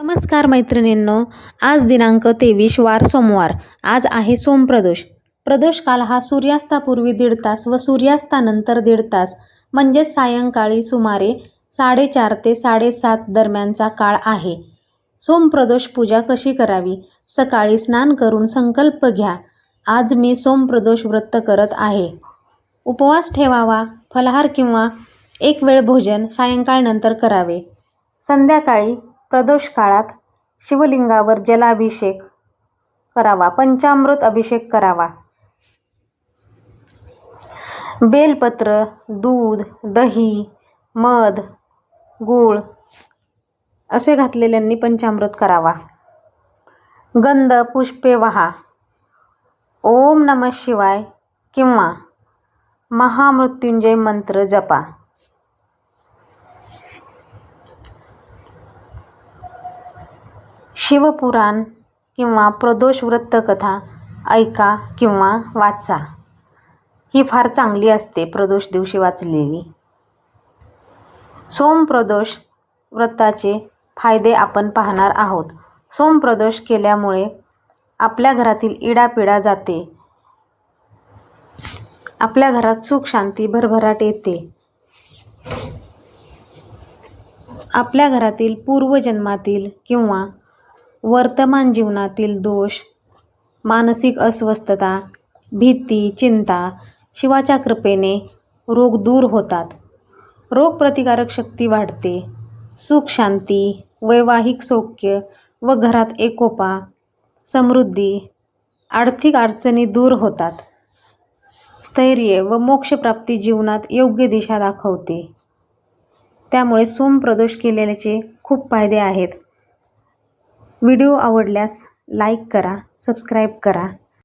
नमस्कार मैत्रिणींनो आज दिनांक तेवीस वार सोमवार आज आहे सोमप्रदोष प्रदोष. काल हा सूर्यास्तापूर्वी दीड तास व सूर्यास्तानंतर दीड तास म्हणजेच सायंकाळी सुमारे साडेचार ते साडेसात दरम्यानचा काळ आहे. सोमप्रदोष पूजा कशी करावी? सकाळी स्नान करून संकल्प घ्या. आज मी सोमप्रदोष व्रत करत आहे. उपवास ठेवावा फलाहार किंवा एक वेळ भोजन सायंकाळनंतर करावे. संध्याकाळी प्रदोष काळात शिवलिंगावर जलाभिषेक करावा पंचामृत अभिषेक करावा. बेलपत्र दूध दही मध गूळ असे घातलेल्यांनी पंचामृत करावा. गंध पुष्पे वहा. ओम नम शिवाय किंवा महामृत्युंजय मंत्र जपा. शिवपुराण किंवा प्रदोष वृत्तकथा ऐका किंवा वाचा. ही फार चांगली असते प्रदोष दिवशी वाचलेली. सोमप्रदोष व्रताचे फायदे आपण पाहणार आहोत. सोमप्रदोष केल्यामुळे आपल्या घरातील इडापिडा जाते. आपल्या घरात सुख शांती भरभराट येते. आपल्या घरातील पूर्वजन्मातील किंवा वर्तमान जीवनातील दोष मानसिक अस्वस्थता भीती चिंता शिवाच्या कृपेने रोग दूर होतात. रोगप्रतिकारक शक्ती वाढते. सुख शांती वैवाहिक सौख्य व घरात एकोपा समृद्धी आर्थिक अडचणी दूर होतात. स्थैर्य व मोक्षप्राप्ती जीवनात योग्य दिशा दाखवते. त्यामुळे सोमप्रदोष केलेल्याचे खूप फायदे आहेत. व्हिडिओ आवडल्यास लाईक करा सबस्क्राईब करा.